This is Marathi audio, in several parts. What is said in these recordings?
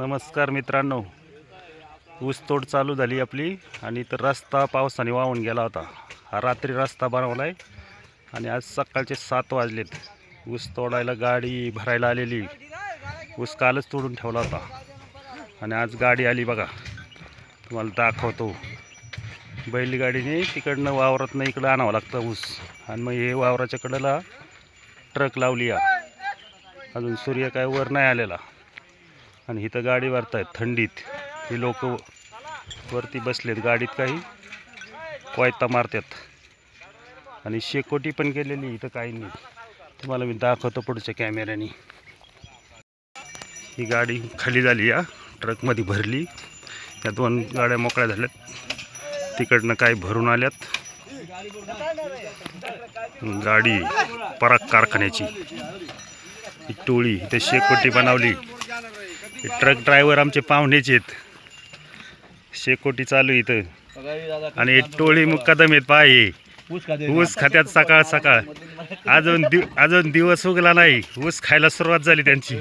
नमस्कार मित्रांनो. ऊसतोड चालू झाली आपली आणि तर रस्ता पावसाने वाहून गेला होता. हा रात्री रस्ता बनवला आहे आणि आज सकाळचे सात वाजलेत. ऊस तोडायला गाडी भरायला आलेली. ऊस कालच तोडून ठेवला होता. आणि आज गाडी आली बघा. तुम्हाला दाखवतो. बैलगाडीने तिकडनं वावरातनं इकडं आणावं लागतं ऊस. आणि मग हे वावराच्या कडेला ट्रक लावली या. अजून सूर्य काय वर नाही आलेला. आणि इथं गाडी भरतायत थंडीत. ही लोक वरती बसलेत गाडीत काही कोयता मारतात. आणि शेकोटी पण केलेली इथं काही नाही. तुम्हाला मी दाखवतो पुढच्या कॅमेऱ्याने. ही गाडी खाली झाली या ट्रकमध्ये भरली. या दोन गाड्या मोकळ्या झाल्यात. तिकडनं काही भरून आल्यात. गाडी पराग कारखान्याची. ही टोळी इथे शेकोटी बनवली. ट्रक ड्रायव्हर आमचे पाहुणेच आहेत. शेकोटी चालू आहे इथं. आणि टोळी मुक्कादम आहेत पाय ऊस खात्यात सकाळ सकाळ. अजून दिव अजून दिवस उगला नाही. ऊस खायला सुरुवात झाली त्यांची.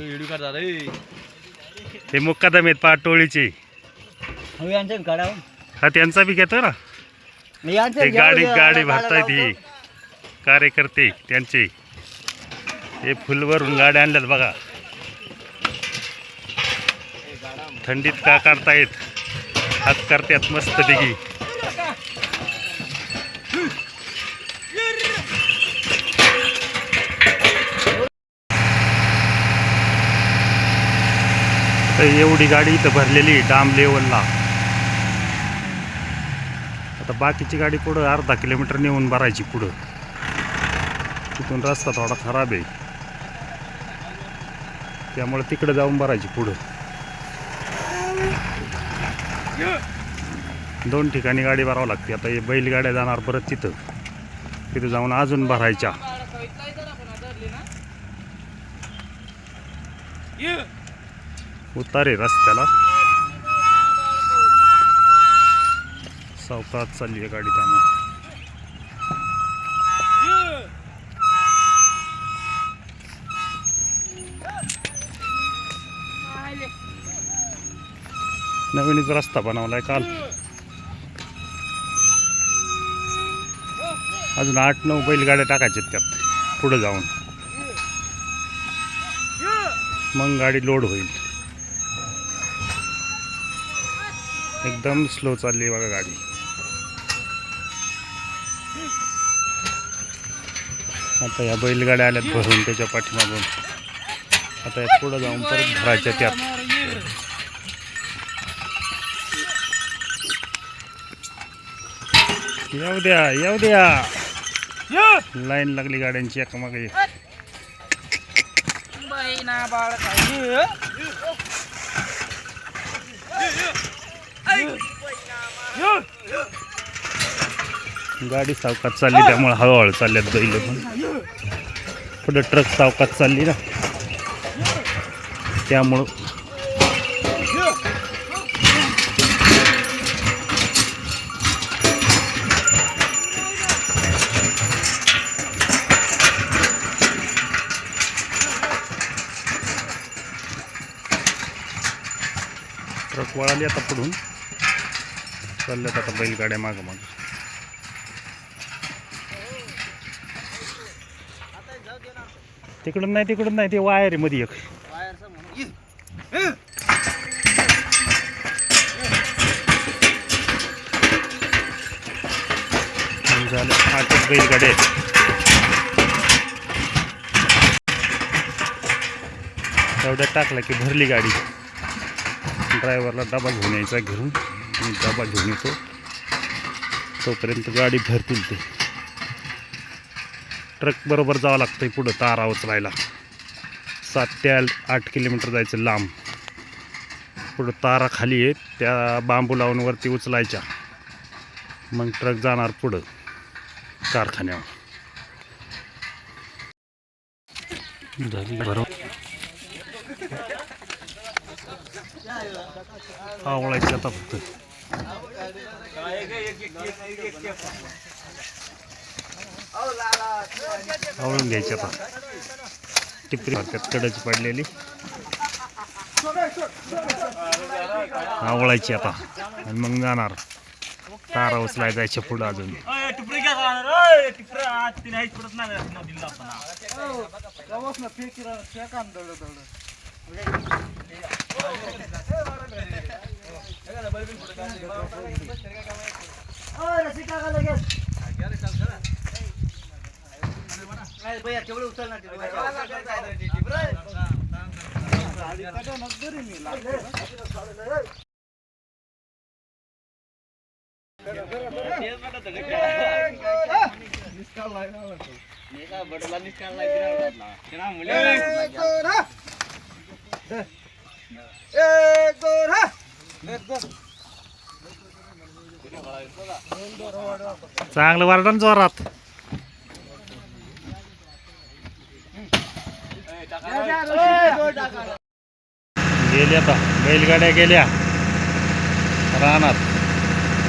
हे मुक्कादम आहेत पा टोळीचे. हा त्यांचा बी घेतो ना. ते गाडी गाडी भरतायत ही. कार्यकर्ते त्यांचे. हे फुलवरून गाड्या आणल्यात बघा. थंडीत का काढतायत हात करतात मस्त डिगी एवढी गाडी इथं भरलेली डाम लेवलला. आता बाकीची गाडी पुढं अर्धा किलोमीटर नेऊन भरायची पुढं. तिथून रस्ता थोडा खराब आहे. त्यामुळे तिकडे जाऊन भरायची पुढं. दोन ठिकाणी गाडी भरावं लागते. आता हे बैलगाड्या जाणार परत तिथं. तिथं जाऊन अजून भरायच्या. उतारे रस्त्याला. सावकात चालली आहे गाडी त्यामुळे. नवीनच रस्ता बनवला आहे काल. अजून आठ नऊ बैलगाड्या टाकायच्या त्यात पुढं जाऊन. मग गाडी लोड होईल. एकदम स्लो चालली आहे बघा गाडी. आता या बैलगाड्या आल्यात भरून त्याच्या पाठीमागून. आता या पुढं जाऊन परत भरायच्या त्यात. येऊ द्या येऊ द्या. लाईन लागली गाड्यांची एकामागे बाळ काय गाडी सावकात चालली त्यामुळे हळूहळू चालल्यात बैल पण. पुढे ट्रक सावकात चालली ना. त्यामुळं ट्रक वळाली आता पुढून. चालल्यात आता बैलगाड्या मागं मागं. तिकडून नाही तिकडून नाही ते वायर आहे मध्ये एक. झालं आठच बैलगाड्या आहेत टाकला की भरली गाडी. ड्रायव्हरला डबा घेऊन यायचा घेऊन मी डबा घेऊन येतो. तोपर्यंत गाडी भरतील ते. ट्रक बरोबर जावं लागतंय पुढं तारा उचलायला सात ते आठ- आठ किलोमीटर जायचं लांब. पुढं तारा खाली आहे. त्या बांबू लावून वरती उचलायच्या. मग ट्रक जाणार पुढं. कारखान्यावर. झाली बरोबर. आवळायचं आता फक्त. आवळून घ्यायची आता. टिपरी मारतात कडाची पडलेली. आवळायची आता. आणि मग जाणार. तारा उचलाय जायच्या पुढं अजून. टिपरी घ्या जाणार टिपरा तिने हेच पडत नाही नदीला आपण चांगलं वारडन जोरात. गेल्या आता बैलगाड्या गेल्या. रानात.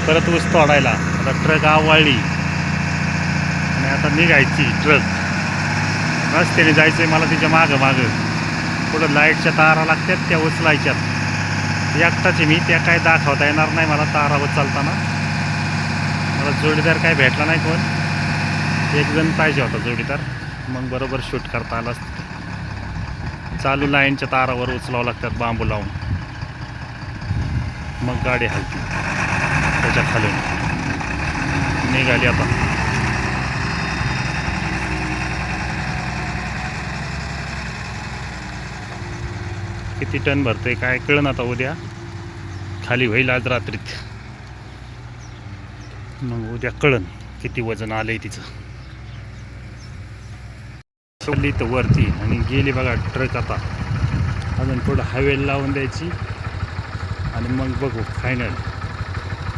परत ऊस तोडायला. आता ट्रक आवळली. आणि आता निघायची ट्रक. रस्त्याने जायचंय मला तिच्या मागं मागं. पुढं लाईटच्या तारा लागतात त्या उचलायच्यात. एकटाची मी त्या काय दाखवता येणार नाही मला तारा उचलताना मला जोडीदार काय भेटला नाही कोण? एक जण पाहिजे होता जोडीदार. मग बरोबर शूट करता आलं चालू लाईनच्या तारावर उचलावं लागतात बांबू लावून. मग गाडी हलती. त्याच्या खालून निघाली आता. किती टन भरतोय काय कळण आता उद्या. खाली होईल आज रात्रीत. मग उद्या कळन किती वजन आलंय तिचं. सोडली तर वरती आणि गेली बघा ट्रक आता. अजून थोडं हवेल लावून द्यायची. आणि मग बघू फायनल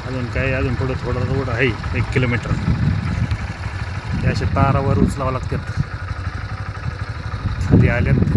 अजून काय अजून थोडं थोडं रोड आहे एक किलोमीटर ते असे तारावर उचलावं लागतात. खाली आल्यात.